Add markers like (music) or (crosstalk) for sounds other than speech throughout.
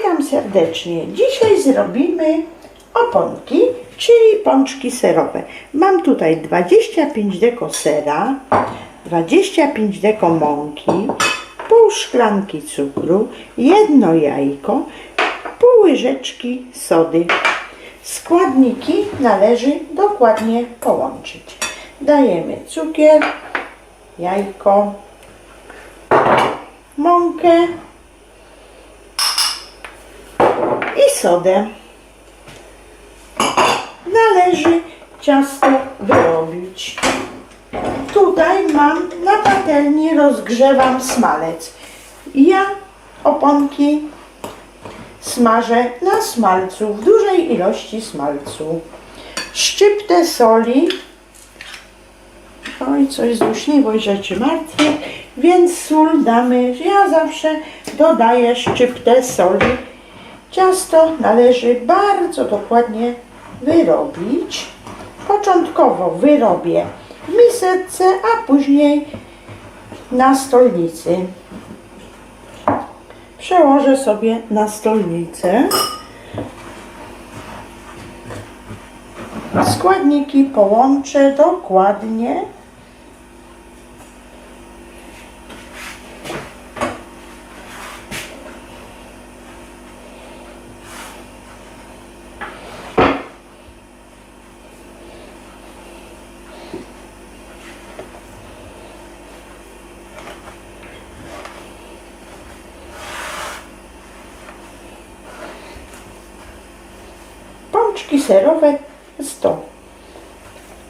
Witam serdecznie. Dzisiaj zrobimy oponki, czyli pączki serowe. Mam tutaj 25 deko sera, 25 deko mąki, pół szklanki cukru, jedno jajko, pół łyżeczki sody. Składniki należy dokładnie połączyć. Dajemy cukier, jajko, mąkę, i sodę. Należy ciasto wyrobić. Tutaj mam na patelni rozgrzewam smalec. Ja oponki smażę na smalcu, w dużej ilości smalcu. Szczyptę soli. Oj, coś złośliwość rzeczy martwych, więc sól damy. Ja zawsze dodaję szczyptę soli Ciasto należy bardzo dokładnie wyrobić. Początkowo wyrobię w miseczce, a później na stolnicy. Przełożę sobie na stolnicę. Składniki połączę dokładnie. Pączki serowe jest to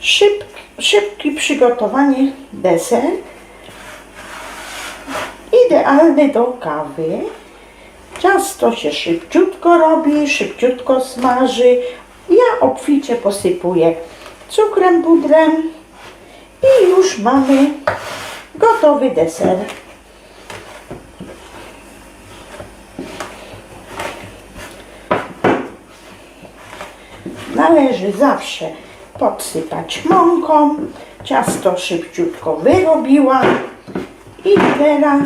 szyb, szybki przygotowanie deser, idealny do kawy. Ciasto się szybciutko robi, szybciutko smaży. Ja obficie posypuję cukrem, pudrem i już mamy gotowy deser. Zawsze podsypać mąką. Ciasto szybciutko wyrobiłam. I teraz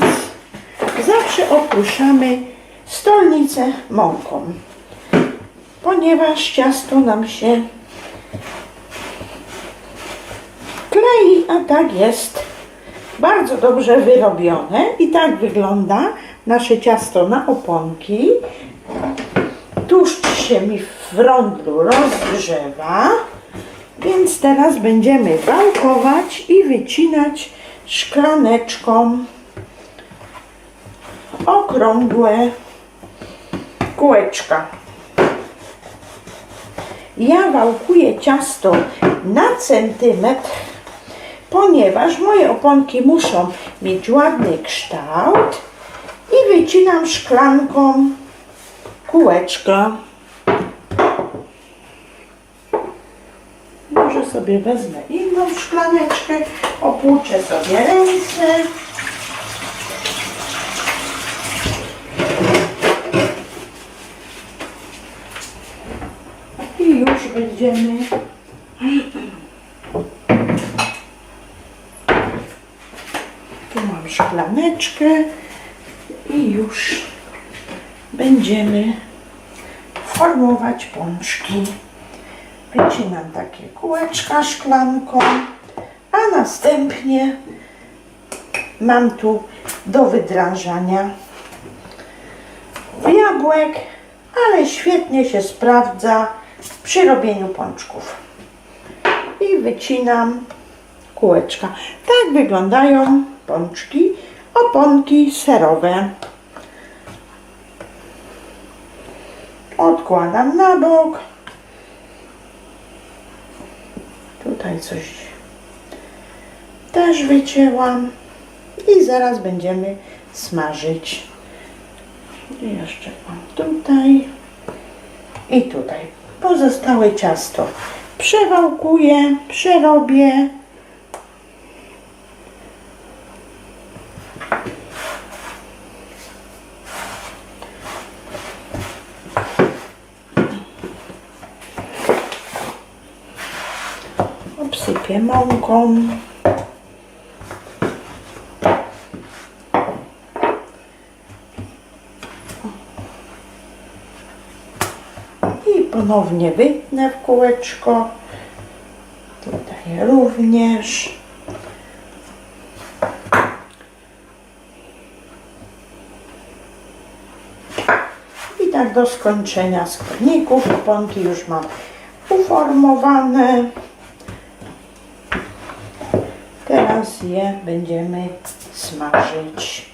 zawsze okruszamy stolnicę mąką. Ponieważ ciasto nam się klei, a tak jest bardzo dobrze wyrobione. I tak wygląda nasze ciasto na oponki. Tłuszcz się mi w rondlu rozgrzewa, więc teraz będziemy wałkować i wycinać szklaneczką okrągłe kółeczka. Ja wałkuję ciasto na centymetr, ponieważ moje oponki muszą mieć ładny kształt i wycinam szklanką kółeczka. Sobie wezmę inną szklaneczkę, opłuczę sobie ręce. I już będziemy Tu mam szklaneczkę i już będziemy formować pączki. Wycinam takie kółeczka szklanką, a następnie mam tu do wydrażania jabłek, ale świetnie się sprawdza przy robieniu pączków. I wycinam kółeczka. Tak wyglądają pączki, oponki serowe. Odkładam na bok. Tutaj coś też wycięłam. I zaraz będziemy smażyć. I jeszcze mam tutaj i tutaj. Pozostałe ciasto przewałkuję, przerobię. Mąką. ponownie wytnę w kółeczko. Tutaj również. I tak do skończenia składników. Oponki już mam uformowane. Teraz je będziemy smażyć.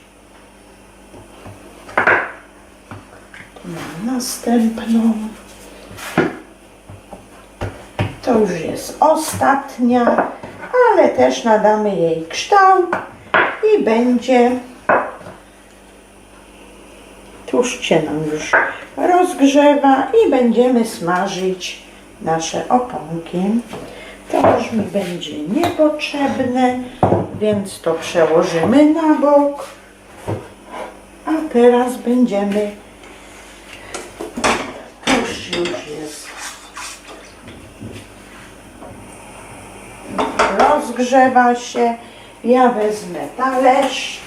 Tu mam następną. To już jest ostatnia, ale też nadamy jej kształt i będzie Tłuszcz się nam już rozgrzewa i będziemy smażyć nasze oponki. To już mi będzie niepotrzebne, więc to przełożymy na bok. A teraz będziemy. Tłuszcz już jest. Rozgrzewa się. Ja wezmę talerz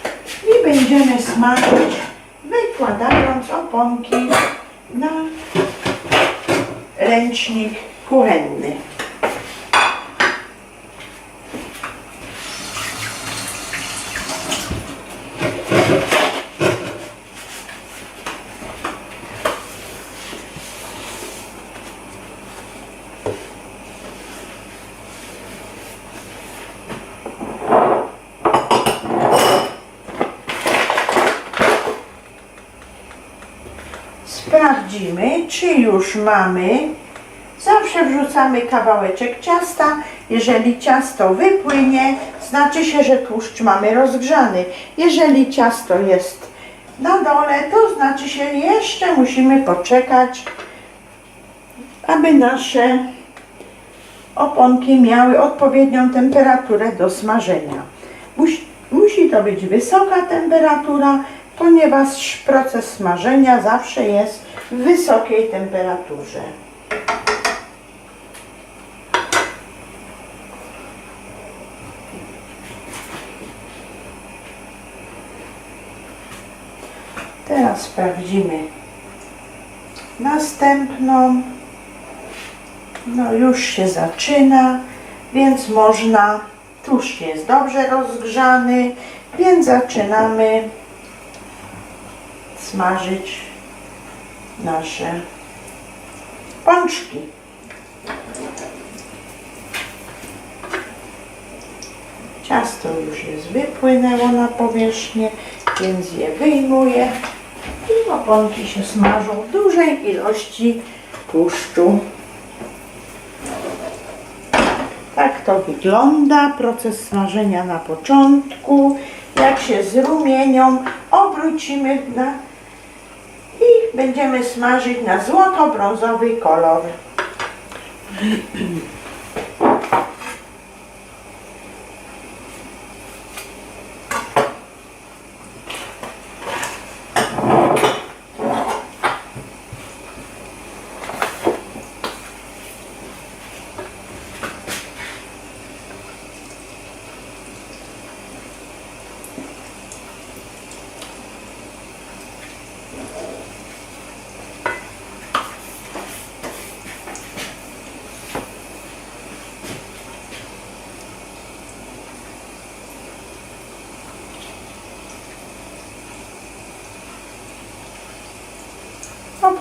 i będziemy smażyć wykładając oponki na ręcznik kuchenny. Sprawdzimy, czy już mamy. Zawsze wrzucamy kawałeczek ciasta. Jeżeli ciasto wypłynie, znaczy się, że tłuszcz mamy rozgrzany. Jeżeli ciasto jest na dole, to znaczy się jeszcze musimy poczekać, aby nasze oponki miały odpowiednią temperaturę do smażenia. Musi, musi to być wysoka temperatura, ponieważ proces smażenia zawsze jest w wysokiej temperaturze. Teraz sprawdzimy następną. No już się zaczyna, więc można, tłuszcz jest dobrze rozgrzany, więc zaczynamy smażyć nasze pączki. Ciasto już jest wypłynęło na powierzchnię, więc je wyjmuję i oponki się smażą w dużej ilości tłuszczu. Tak to wygląda, proces smażenia na początku. Jak się zrumienią, obrócimy na będziemy smażyć na złoto-brązowy kolor.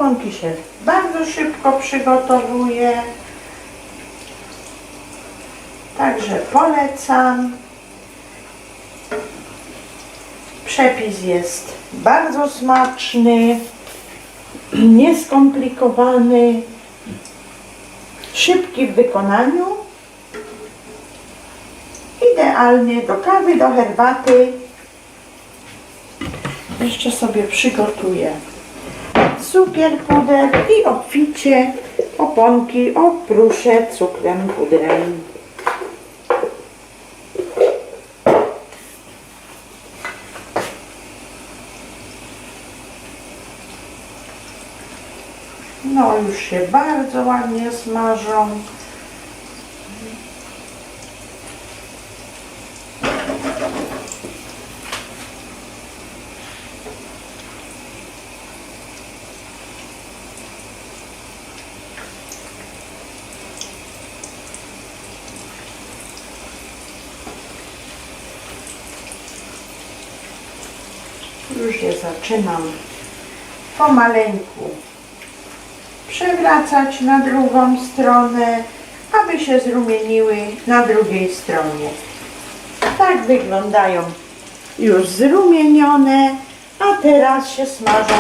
Oponki się bardzo szybko przygotowuje. Także polecam. Przepis jest bardzo smaczny, nieskomplikowany, szybki w wykonaniu. Idealnie do kawy, do herbaty. Jeszcze sobie przygotuję cukier puder i obficie oponki opruszę cukrem pudrem. No już się bardzo ładnie smażą. Już je zaczynam pomaleńku przewracać na drugą stronę, aby się zrumieniły na drugiej stronie. Tak wyglądają już zrumienione, a teraz się smażą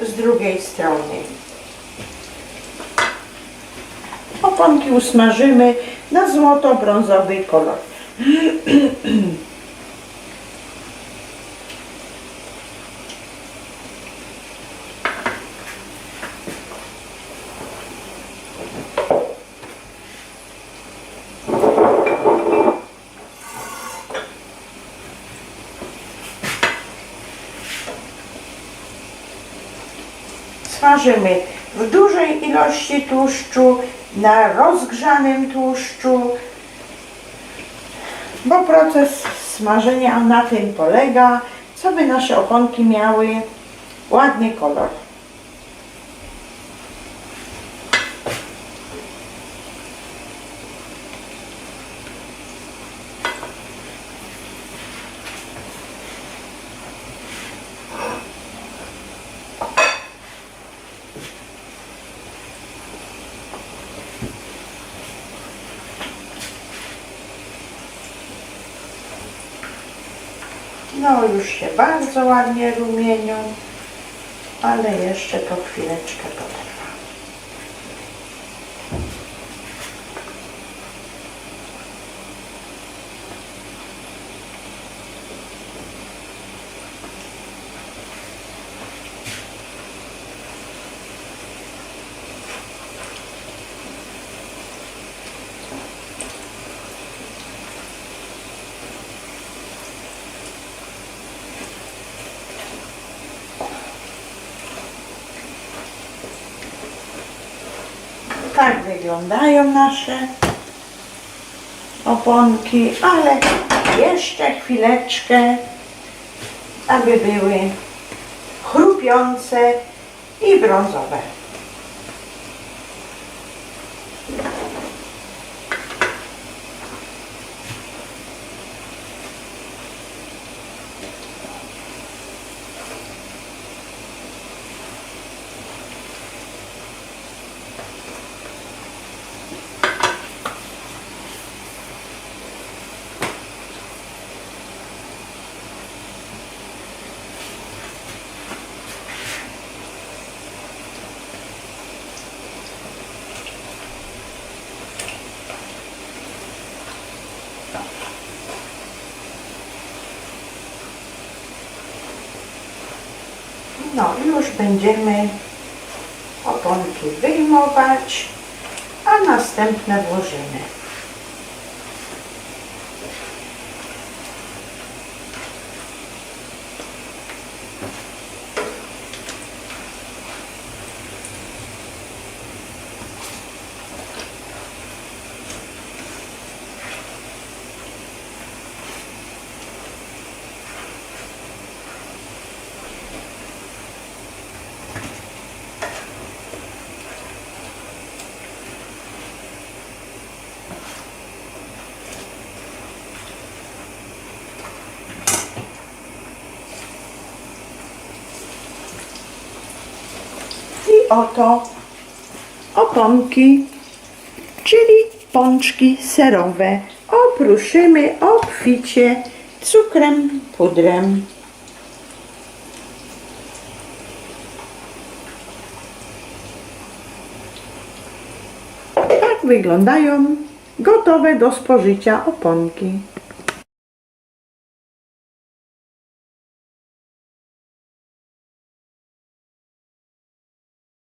z drugiej strony. Oponki usmażymy na złoto-brązowy kolor. (clears throat) Smażymy w dużej ilości tłuszczu, na rozgrzanym tłuszczu, bo proces smażenia na tym polega, co by nasze oponki miały ładny kolor. No już się bardzo ładnie rumienią, ale jeszcze to chwileczkę potrwa. Tak wyglądają nasze oponki, ale jeszcze chwileczkę, aby były chrupiące i brązowe. No, już będziemy oponki wyjmować, a następne włożymy. I oto oponki, czyli pączki serowe. Opruszymy obficie cukrem, pudrem. Tak wyglądają gotowe do spożycia oponki.